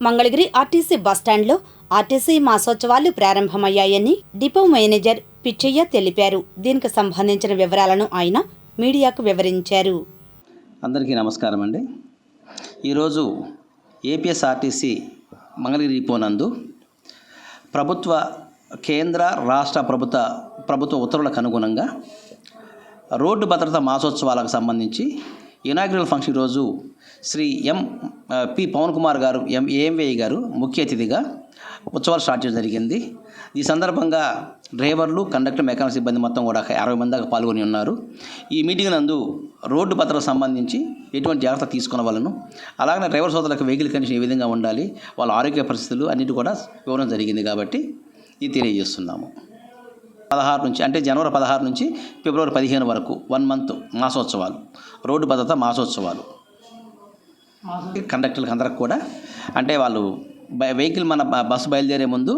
Mangalagiri RTC బస్టాండ్లో RTC మాసోత్సవాలు ప్రారంభమయ్యాయని డిపో మేనేజర్ పిచ్చయ్య తెలిపారు. దీనికి సంబంధించిన వివరాలను ఆయన మీడియాకు వివరించారు. అందరికీ నమస్కారం అండి. ఈరోజు ఏపీఎస్ఆర్టీసీ మంగళగిరి డిపో నందు ప్రభుత్వ కేంద్ర రాష్ట్ర ప్రభుత్వ ప్రభుత్వ ఉత్తర్వులకు అనుగుణంగా రోడ్డు భద్రత మాసోత్సవాలకు సంబంధించి ఇనాగ్రల్ ఫంక్షన్ రోజు శ్రీ ఎం పి పవన్ కుమార్ గారు ఎం ఏఎంవై గారు ముఖ్య అతిథిగా ఉత్సవాలు స్టార్ట్ చేయడం జరిగింది. ఈ సందర్భంగా డ్రైవర్లు కండక్టర్ మెకానిక్ సిబ్బంది మొత్తం కూడా అరవై మంది దాకా పాల్గొని ఉన్నారు. ఈ మీటింగ్ నందు రోడ్డు భద్రతకు సంబంధించి ఎటువంటి జాగ్రత్త తీసుకున్న అలాగనే డ్రైవర్ సోదరులకు వెహికల్ కండిషన్ ఏ విధంగా ఉండాలి వాళ్ళ ఆరోగ్య పరిస్థితులు అన్నిటి కూడా వివరం జరిగింది కాబట్టి ఇది తెలియజేస్తున్నాము. పదహారు నుంచి అంటే జనవరి పదహారు నుంచి ఫిబ్రవరి పదిహేను వరకు వన్ మంత్ మాసోత్సవాలు. రోడ్డు భద్రత మాసోత్సవాలు. కండక్టర్లకు అందరికి కూడా అంటే వాళ్ళు వెహికల్ మన బస్సు బయలుదేరే ముందు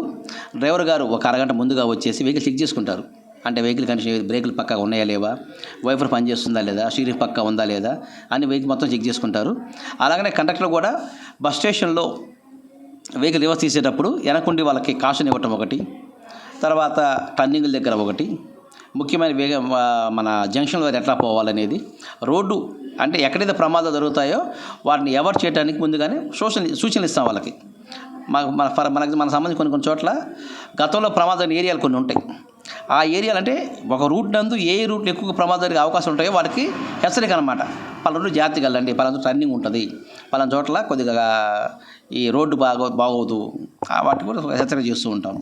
డ్రైవర్ గారు ఒక అరగంట ముందుగా వచ్చేసి వెహికల్ చెక్ చేసుకుంటారు. అంటే వెహికల్ కండిషన్ బ్రేకులు పక్కా ఉన్నాయా లేవా వైఫర్ పనిచేస్తుందా లేదా స్టీరింగ్ పక్కా ఉందా లేదా అని వెహికల్ మొత్తం చెక్ చేసుకుంటారు. అలాగనే కండక్టర్ కూడా బస్ స్టేషన్లో వెహికల్ రివర్స్ తీసేటప్పుడు వెనకుండి వాళ్ళకి కాషన్ ఇవ్వటం ఒకటి తర్వాత టర్నింగ్ల దగ్గర ఒకటి. ముఖ్యమైన వేగ మన జంక్షన్ వారు ఎట్లా పోవాలనేది. రోడ్డు అంటే ఎక్కడైతే ప్రమాదాలు జరుగుతాయో వాటిని ఎవరు చేయడానికి ముందుగానే సూచన సూచనలు ఇస్తాం వాళ్ళకి. మాకు మన ఫర్ మనకి మన సంబంధించి కొన్ని కొన్ని చోట్ల గతంలో ప్రమాదమైన ఏరియాలు కొన్ని ఉంటాయి. ఆ ఏరియాలు అంటే ఒక రూట్ నందు ఏ రూట్లో ఎక్కువ ప్రమాదం జరిగే అవకాశం ఉంటాయో వాడికి హెచ్చరిక అనమాట పలానా జాతి జాగ్రత్తగా వెళ్ళండి పలానా టర్నింగ్ ఉంటుంది. పలానా చోట్ల కొద్దిగా ఈ రోడ్డు బాగో బాగోదు. వాటి వాటికి కూడా హెచ్చరిక చేస్తూ ఉంటాము.